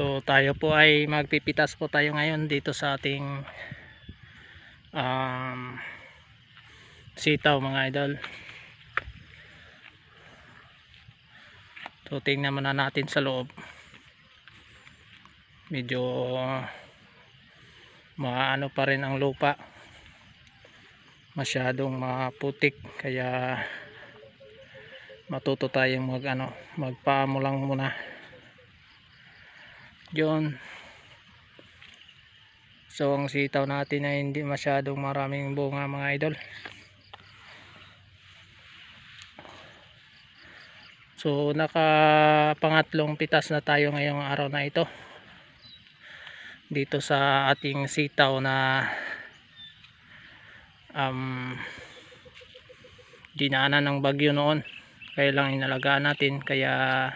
So tayo po ay magpipitas po tayo ngayon dito sa ating um, sitaw mga idol. So tingnan muna natin sa loob. Medyo maano pa rin ang lupa. Masyadong maputik kaya matuto tayong mag ano, magpaamo lang muna. Yun. So ang sitaw natin ay hindi masyadong maraming bunga mga idol. So naka pangatlong pitas na tayo ngayong araw na ito. Dito sa ating sitaw na um, dinaanan ng bagyo noon. Kaya lang inalagaan natin kaya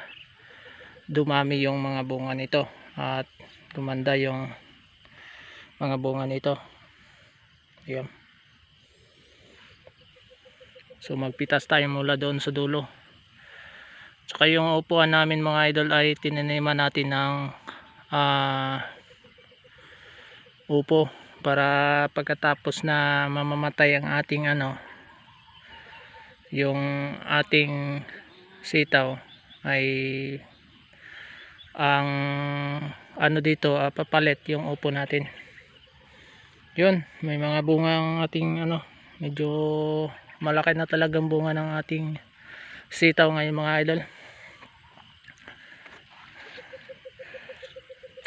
dumami yung mga bunga nito at tumanda yung mga bunga nito. Ayan. So magpitas tayo mula doon sa dulo. Tsaka yung upuan namin mga idol ay tinaniman natin ng ah, upo para pagkatapos na mamamatay ang ating ano yung ating sitaw ay ang ano dito ah, papalit yung upo natin. Yun may mga bunga ang ating ano medyo malaki na talagang bunga ng ating sitaw ngayon mga idol.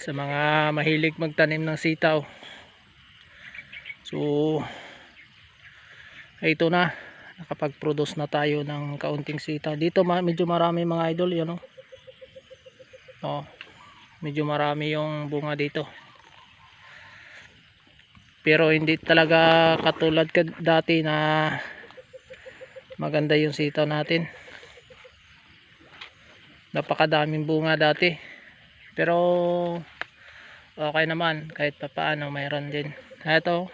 Sa mga mahilig magtanim ng sitaw. So ito na. Nakapag-produce na tayo ng kaunting sitaw. Dito medyo marami mga idol yan oh. Oh medyo marami yung bunga dito. Pero hindi talaga katulad ka dati na maganda yung sitaw natin. Napakadaming bunga dati. Pero okay naman kahit pa paano mayroon din. Ito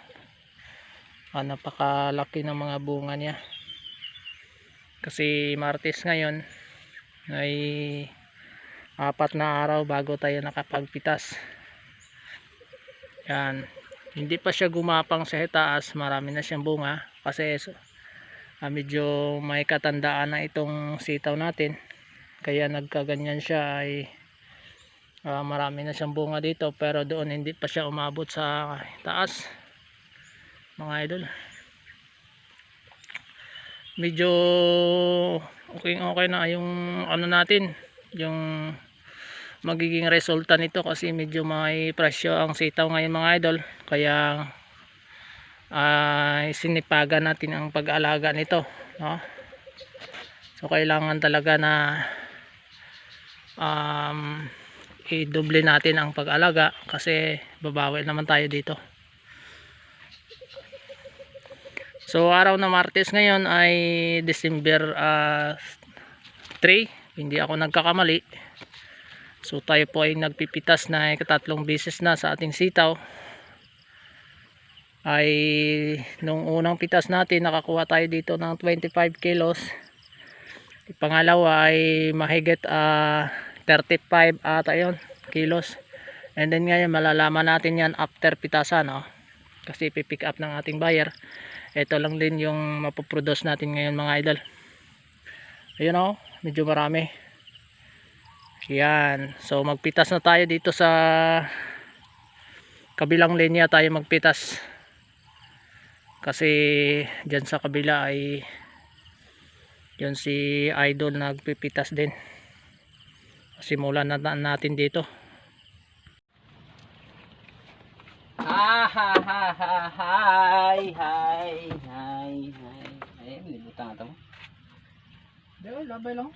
ah, napakalaki ng mga bunga niya. Kasi martes ngayon ay apat na araw bago tayo nakapagpitas. Yan. Hindi pa siya gumapang sa taas marami na siyang bunga. Kasi ah, medyo may katandaan na itong sitaw natin. Kaya nagkaganyan siya ay ah, marami na siyang bunga dito. Pero doon hindi pa siya umabot sa taas. Mga idol. Medyo okay okay na yung ano natin yung magiging resulta nito kasi medyo may presyo ang sitaw ngayon mga idol. Kaya ay sinipagan natin ang pag-alaga nito no? so kailangan talaga na um, i-double natin ang pag-alaga kasi babawi naman tayo dito. So araw na martes ngayon ay December uh, 3 hindi ako nagkakamali. So tayo po ay nagpipitas na ikatatlong beses na sa ating sitaw. Ay nung unang pitas natin nakakuha tayo dito ng 25 kilos. Pangalawa ay mahigit uh, 35 ata yun kilos. And then ngayon malalaman natin yan after pitasan no? kasi pipick up ng ating buyer. Ito lang din yung mapoproduce natin ngayon mga idol. Ayun o medyo marami. Yan. So magpitas na tayo dito sa kabilang linya tayo magpitas. Kasi dyan sa kabila ay yun si idol nagpipitas din. Simulan na natin dito. Ha ha ha ha hi hi hi hi ay nilibutan ata mo Dahil labay lang.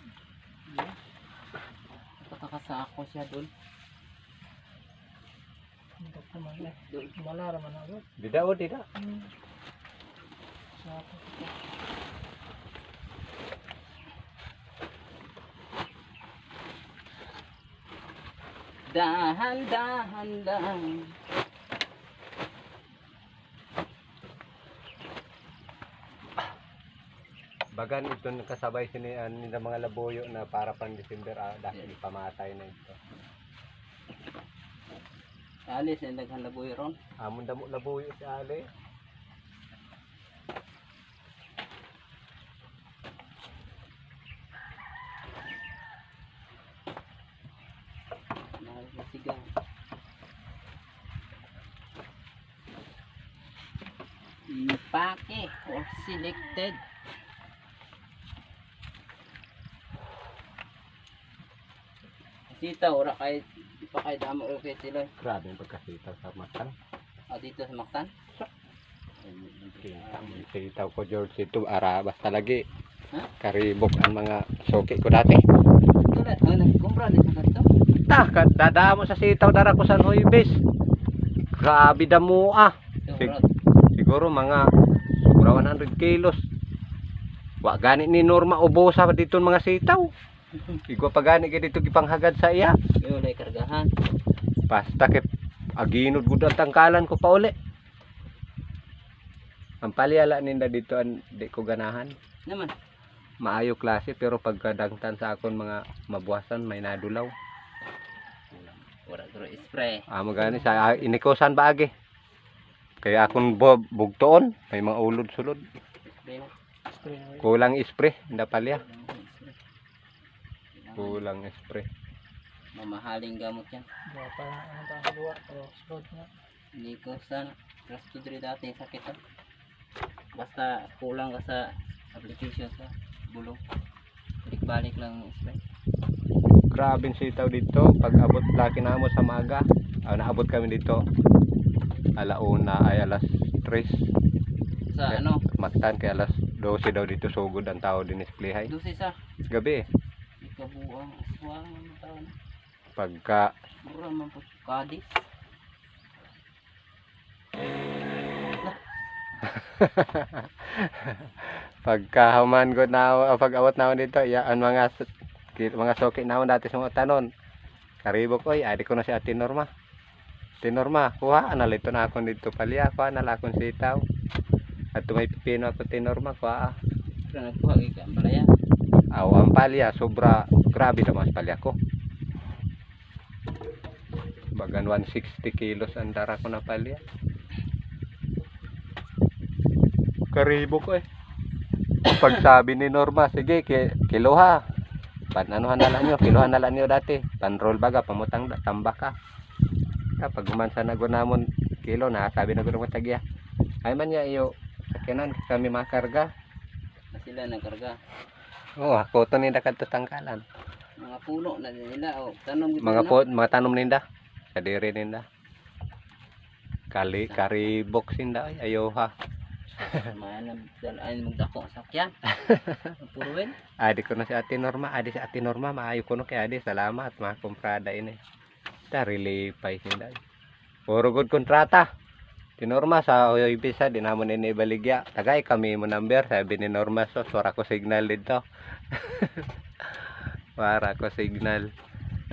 Patakasako siya doon Malara man ako. dida o dida dahan dahan lang Bagan ito kasabay sini ani ng mga laboyo na para pan December ah, dahil pamatay na ito. Alis, yung daghan laboy ron. Amon damo labuyo si Ali. Sigang. Ipake or selected. Sita, ora kay pa kay damo o kay sila. Grabe yung pagkasitaw sa matan. O dito sa Mactan. Sitaw ko George ito ara basta lagi. Ha? Karibok ang mga soki ko dati. Tulad, ang nagkumpra dito dito. Ta, dadamo sa sitaw dara ko sa Hoybes. Grabe damo ah. Sig- siguro mga sobra 100 kilos. Wa gani ni Norma ubosa dito mga sitaw. Igo pa gani kay dito gipanghagad sa iya. Yung ulay kargahan. Basta kay aginod gud ang tangkalan ko pa uli. Ang paliala ninda dito an di ko ganahan. Naman. Maayo klase pero pagkadangtan sa akon mga mabuwasan may nadulaw. Wala duro spray. Amo gani sa ah, inikosan ba agi. Kaya akon bu- bugtoon may mga ulod sulod. Kulang spray, nda palya. Kulang spray. Mamahaling gamot yan. Buwa pa ano pa buwa. O, slot nga. Hindi ko sana. Rasto diri dati yung sakit to. Basta kulang ka sa application sa bulong. Balik-balik lang spray. Grabe sitaw dito. Pag abot laki na mo sa maga. Ah, naabot kami dito. Alauna ay alas 3. Sa ano, Maktan kay alas 12 daw dito sugod ang tao din isplihay. dosis sa Gabi eh. Ikabuang aswang ang taon. Pagka Mura man po kadis. pagka human gud na ah, pag awat na dito, ya ang mga mga soki na dati sa tanon. Karibok oy, adi ko na si Ate Norma. Ate Norma, kuha na lito na ako dito palya, kuha na lakon sitaw. At may pipino ako Ate Norma, kuha. Pero nagkuha kay ka balaya. Aw, ang palya, sobra, grabe na mas palya ko. Bagan 160 kilos ang dara ko na palya. Karibo ko eh. Pag sabi ni Norma, sige, ki kiluha. Pananuhan na lang nyo, kiluhan na lang nyo dati. Panroll baga, pamutang tambak ka. Kapag umansa na gunamon kilo na, sabi na gunamon tagya. Ay man niya iyo, sakinan kami makarga. Sila nagkarga. Oh, ako to ninda kadto tangkalan. Mga puno na nila o tanom gid Mga po, mga tanom ninda. Sa diri ninda. Kali, karibok sinda. Ay, ayaw ha. Manam dalaan magdako sa sakyan. Puruin. Adi ko na si Ate Norma. Adi si Ate Norma. Maayo ko no kay Adi. Salamat. Mga kumprada ini. Ta, relipay sinda. Puro good kontrata. Ti Norma sa Oyoy Bisa. Di namon ini baligya. Tagay kami mo number. Sabi ni Norma. So, suara ko signal dito. Para ko signal.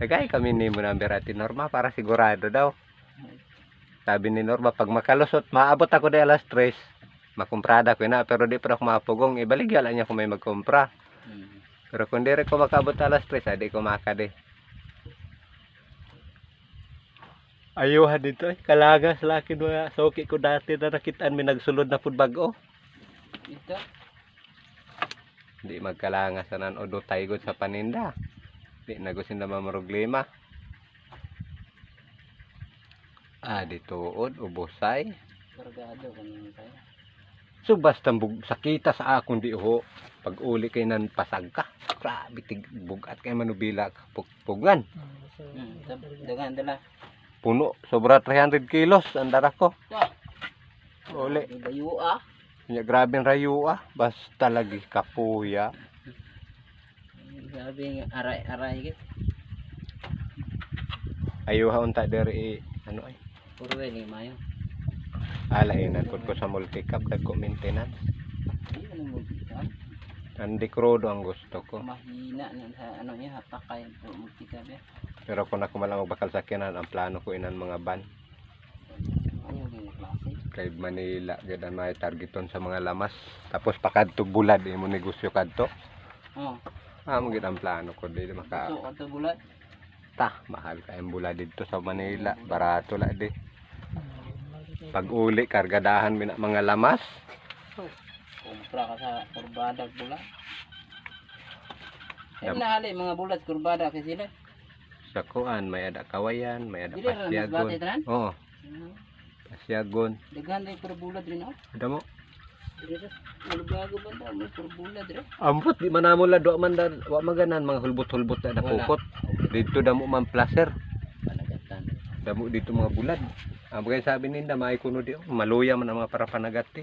Tagay kami ni mo number Ate Norma. Para sigurado daw. Sabi ni Norma, pag makalusot, maabot ako de alas 3. Makumprada ko na, pero di pa ako mapugong. Ibaligya lang niya kung may magkumpra. Hmm. Pero kung di rin ko makabot alas 3, adi ko makade. Ayuhan dito eh. Kalagas laki mga soki ko dati na nakitaan may nagsulod na food bag oh. Ito. Di magkalangas na o do taygod sa paninda. Di nagusin na mamroglema. Ah, dituod, ubosay. Kargado kanina tayo. So basta bug sakita sa akong di ho. Pag uli kay nan pasag ka. Grabe tig bugat kay manubila ka pugpugan. Hmm. tab- Dagan dala. Puno sobra 300 kilos ang dara ko. Uli. Bayo ah. Nya grabe ang rayo ah. Basta lagi kapuya. Sabi nga aray-aray. Ayuha unta dere ano ay. Puruin ni mayo. Alahinan pud ko sa multi-cup dagko maintenance. Hindi mo dito. Andi krudo ang gusto ko. Mahina ano niya hapakay po multika ba. Pero kung ako malang bakal sakyanan ang plano ko inan mga klase? kay Manila ang may targeton sa mga lamas. Tapos pakadto bulad imo negosyo kadto. Oh. Amo gid ang plano ko di maka So ato bulat. kwarta. Mahal kayong bula dito sa Manila. Barato la di. Pag uli, kargadahan mina mga lamas. Kumpra ka sa kurbada bula. Ay nahali mga bulat kurbada kasi sila. Sa kuan, may ada kawayan, may ada Dili ra mas pasyagon. bati tanan. Oo, Hmm. pasyagon. Daghan day per bulat rin oh. Ada mo? Dili ra. Ba ta may per bulat rin. Ambot, di manamo la do man da, wa maganan mga hulbot-hulbot na Wala. napukot. Dito damo man placer. Panagatan. Damo dito mga bulad. Ang bagay sabi ninda, may kuno di, maluya man ang mga para panagati.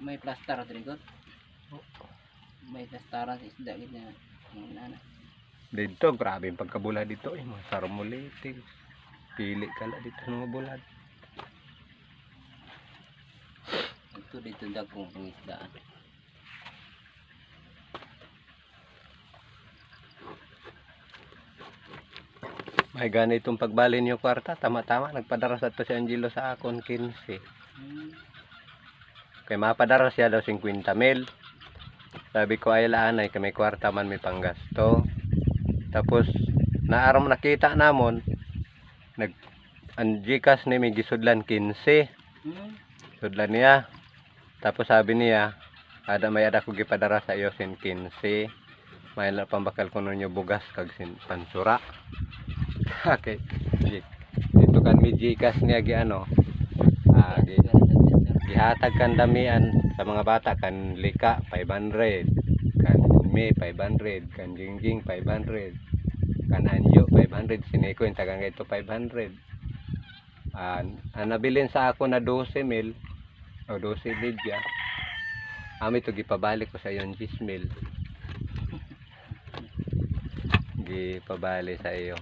May plaster rin ko. May plastaran sa isda gid na. Ang nana. Dito, grabe yung pagkabula dito. Eh, mga sarmulitis. Pili ka la dito mga bulad. Ito dito dagkong pangisdaan. May ganitong pagbalin yung kwarta. Tama-tama, nagpadara sa to si Angelo sa akon 15. Hmm. Kay mapadara siya daw 50 mil. Sabi ko ay laanay kay may kwarta man may panggasto. Tapos naaram nakita namon nag ang Gcash ni may gisudlan 15. Hmm. Sudlan niya. Tapos sabi niya, ada may ada ko gipadara sa iyo sin 15. May la pambakal ko ninyo bugas kag sin pansura. okay. Dito kan mi Gcash niya gi ano. Ah, gi, gihatag kan damian sa mga bata kan lika 500 me 500 kan jingjing 500 kan anjo 500 siniko yung tagang ito 500 ah ang nabilin sa ako na 12 mil o 12 lidya ami to gipabalik ko sa iyo 10 mil. Gipabali sa iyo.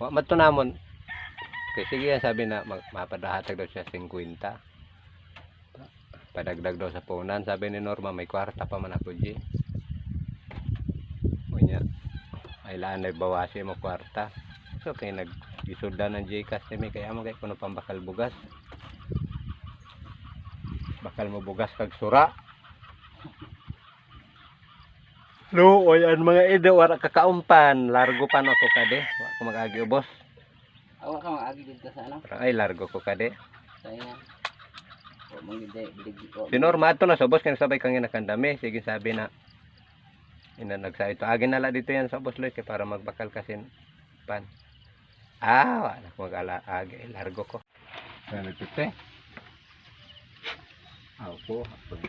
Wa mato namon. Kay sige sabi na mag, mapadahatag daw siya 50 padagdag daw sa punan sabi ni Norma may kwarta pa man ako G. Unya, ay laan na bawasi mo kwarta. So kay nag isulda ng Gcash ni kaya mo kay kuno pambakal bugas. Bakal mo bugas kag sura. No, oy, ang mga ida wala kakaumpan, largo pa no ko kade, wa ko magagi ubos. Awa ka maagi dito sa ano? Ay largo ko kade. Sa ina. O mangide biligi ko. Si Norma ato na sa ubos kaya sabay kang inakandami, sige sabi na ina nagsa ito. Agin nala dito yan sa Loy, kay para magbakal kasi pan. Ah, wala ko mag-ala, agi, ay, largo ko. Ano ito te? Ako, pag